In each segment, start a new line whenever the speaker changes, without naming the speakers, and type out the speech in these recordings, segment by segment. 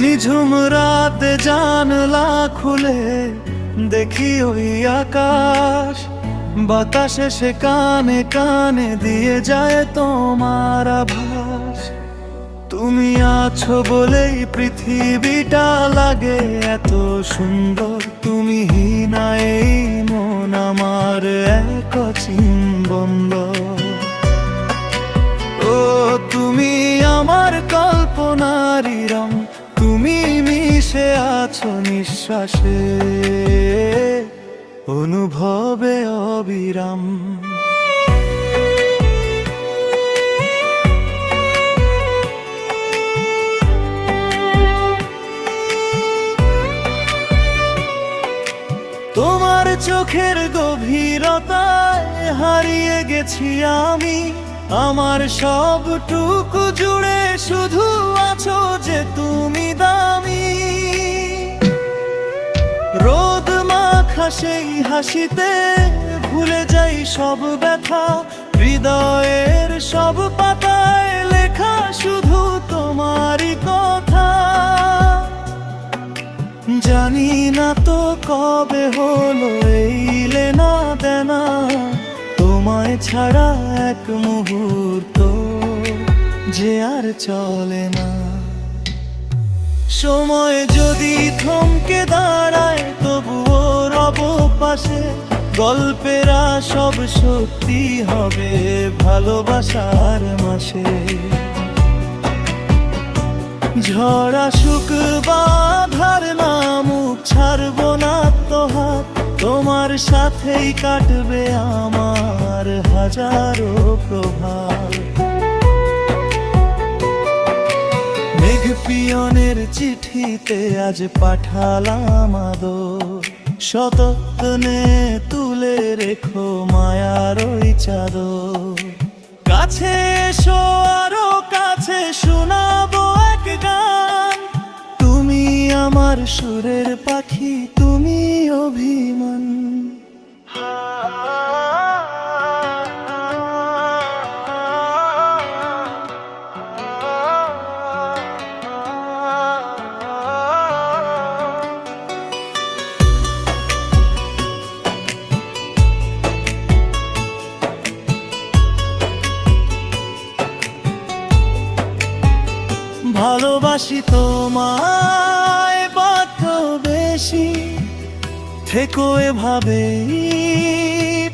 নিঝুম রাতে জানলা খুলে দেখি ওই আকাশ। বাতাসে সে কানে কানে দিয়ে যায় তোমার আভাস। তুমি আছো বলেই পৃথিবীটা লাগে এত সুন্দর। তুমি হীনা মন আমার এক বন্দর মিশে আছো নিঃশ্বাসে অনুভবে অবিরাম। তোমার চোখের গভীরতায় হারিয়ে গেছি আমি। আমার সবটুকু জুড়ে শুধু আছো যে তুমি দামি। রোদ মাখা সেই হাসিতে ভুলে যাই সব ব্যথা, হৃদয়ের সব পাতায় লেখা শুধু তোমারই কথা। জানি না তো কবে হলো এই লেনা দেনা, তোমায় ছাড়া যে আর চলে না। সময় যদি থমকে দাঁড়ায়, তবুও রব পাশে। গল্পেরা সব সত্যি হবে ভালোবাসার মাসে। ঝরা আসুক বাধার নামুক ছাড়বো না তো হাত। তোমার সাথেই কাটবে আমার হাজারো প্রভাব। মেঘ পিয়নের চিঠিতে আজ পাঠালাম আদর। শতনে তুলে রেখো মায়ার ওই চাদর। কাছে এসো আরও কাছে শোনাবো এক গান। তুমি আমার সুরের ভালোবাসি তোমায় বাধ্য বেশি। থেকো এভাবে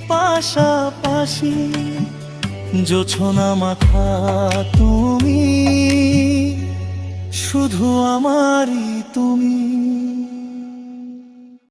পাশাপাশি। জোছনা মাথা তুমি শুধু আমারই তুমি।